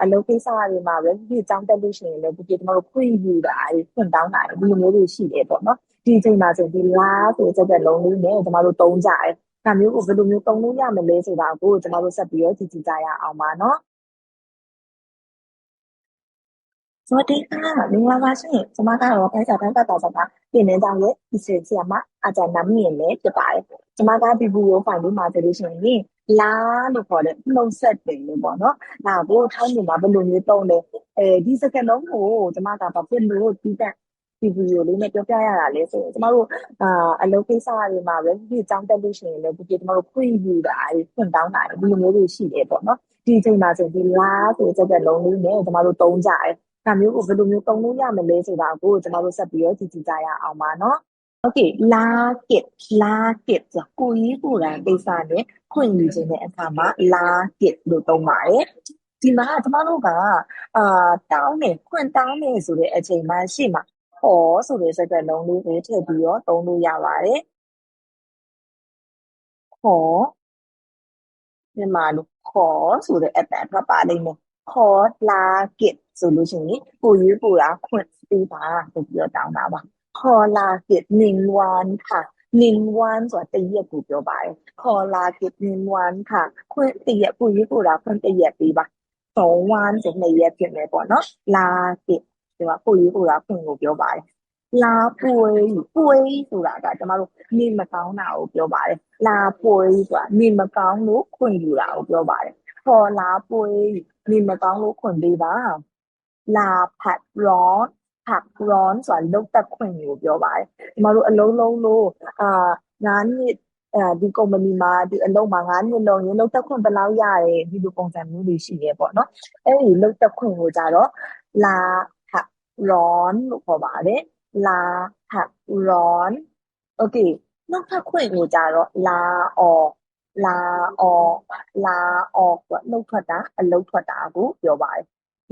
အလုပ်ကိစ္စတွေမှာပဲဖြစ်ဖြစ်ကျောင်းတက်လို့ရှိရင်လည်းဒီကျမတို့ဖွင့်ယူတာတွေဖွင့်တောင်းတာတွေဒီလိုမျိုးတွေရှိတယ်ပေါ့နော်ဒီအချိန်မှာဆိုဒီလားဆိုတဲ့စကားလုံးလေးနဲ့ကျမတို့သုံးကြတယ်ဒါမျိုးကိုဘယ်လိုမျိုးသုံးလို့ရမလဲဆိုတာကိုကျမတို့ဆက်ပြီးတော့ကြည့်ကြည့်ကြရအောင်ပါနော် ဇော်တင်ကမင်္ဂလာပါရှင်။ကျွန်မကတော့ပန်းစာတန်းပတ်တာဆိုတာပြင်နေတော့ရဲ့ဒီစင်ဆီမှာအကြံနာမိရင်လည်းဖြစ်ပါတယ်။ကျွန်မကဒီဘူရောဖိုင်လေးမှာဆိုလို့ရှိရင်လာလို့ခေါ်တဲ့နှုတ်ဆက်တယ်လို့ပေါ့နော်။ဒါကိုထောင်းနေမှာဘယ်လိုမျိုးတုံးလဲ။အဲဒီစကလုံးကိုကျွန်မကဘာဖြစ်လို့တီးတက်ဒီဗီဒီယိုလေးနဲ့ပြောပြရတာလဲဆိုရင်ကျမတို့အာအလုပ်ကိစ္စတွေမှာပဲဒီအကြောင်းတက်လို့ရှိရင်လည်းဒီကျမတို့ဖွင့်ယူတာတွေဖွင့်တောင်းတာတွေဒီလိုမျိုးတွေရှိတယ်ပေါ့နော်ဒီအချိန်မှာဆိုဒီလားဆိုစက်တက်လုံးလေးနဲ့ကျမတို့တုံးကြတယ် ဒါမျိုးကိုဘယ်လိုမျိုးသုံးလို့ရမလဲဆိုတာကိုကျမတို့ဆက်ပြီးတော့ကြည့်ကြည့်ကြရအောင်ပါနော်โอเคလာကစ်လာကစ်ဆိုကိုကြီးကိုယ်တိုင်ကိစ္စနဲ့ခွင့်ယူခြင်းတဲ့အခါမှာလာကစ်လို့သုံးပါတယ်ဒီမှာကျမတို့ကအာတောင်းတယ်ခွင့်တောင်းတယ်ဆိုတဲ့အချိန်မှရှိမှာဟောဆိုတဲ့စကားလုံးလေးကိုထည့်ပြီးတော့သုံးလို့ရပါတယ်ခေါ်ဒီမှာလို့ခေါ်ဆိုတဲ့အတန်ထွက်ပါလိမ့်မယ်ခေါ်လာကစ် ဆိုလို့ရှိရင်ကိုရေးကိုတာခွင့်ပေးပါဆိုပြီးတော့တောင်းတာပါခေါ်လာကစ်နင်ဝမ်ค่ะနင်ဝမ်ဆိုတာတရက်ကိုပြောပါတယ်ခေါ်လာကစ်နင်ဝမ်ค่ะခွင့်တရက်ကိုရေးကိုတာခွင့်တရက်ပေးပါသုံးဝမ်ဆိုနှစ်ရက်ဖြစ်မယ်ပေါ့နော်လာကစ်ဒီမှာကိုရေးကိုတာခွင့်ကိုပြောပါတယ်လာပွေပွေဆိုတာကကျမတို့နေမကောင်းတာကိုပြောပါတယ်လာပွေဆိုတာနေမကောင်းလို့ခွင့်ယူတာကိုပြောပါတယ်ခေါ်လာပွေနေမကောင်းလို့ခွင့်ပေးပါ လာဖတ်ရော background ဆိုတာလုတ်တက်ခွင့်မျိုးပြောပါတယ်။ကျမတို့အလုံးလုံးလို့အာ9နှစ်အဲဒီကုမ္ပဏီမှာဒီအလုံးမှာ9နှစ်လုံးရင်းလုတ်တက်ခွင့်ဘယ်လောက်ရတယ်ဒီလိုပုံစံမျိုးတွေရှိရဲပေါ့နော်။အဲဒီလုတ်တက်ခွင့်ကိုကြတော့လာ background လို့ခေါ်ပါတယ်။လာ background okay နောက်ထပ်ခွင့်ကိုကြတော့လာအော်လာအော်လာအော်ကနှုတ်ထွက်တာအလုံးထွက်တာကိုပြောပါတယ်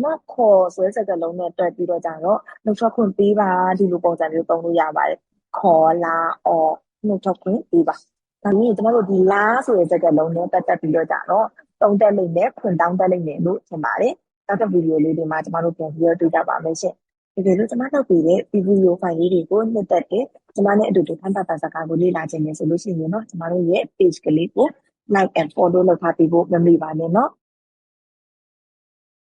နော်ခေါ်ဆိုတဲ့စကားလုံးနဲ့တွဲပြီးတော့ကြတော့နှုတ်ထွက်ခွင့်ပေးပါဒီလိုပုံစံမျိုးသုံးလို့ရပါတယ်ခေါ်လာအော်နှုတ်ထွက်ခွင့်ပေးပါဒါမျိုးကျွန်တော်တို့ဒီလာဆိုတဲ့စကားလုံးနဲ့ပတ်သက်ပြီးတော့ကြတော့တုံးတက်လိမ့်မယ်ခွင့်တောင်းတက်လိမ့်မယ်လို့ထင်ပါတယ်နောက်တစ်ဗီဒီယိုလေးတွေမှာကျွန်တော်တို့ပြန်ပြီးတော့တွေ့ကြပါမယ်ရှင်တကယ်လို့ကျွန်မလုပ်ပြီးတဲ့ဗီဒီယိုဖိုင်လေးတွေကိုနှစ်သက်တဲ့ကျွန်မနဲ့အတူတူဖန်တာတာစကားကိုလေ့လာခြင်းနဲ့ဆိုလို့ရှိရင်เนาะကျွန်မတို့ရဲ့ page ကလေးကို like and follow လုပ်ထားပေးဖို့မမေ့ပါနဲ့เนาะ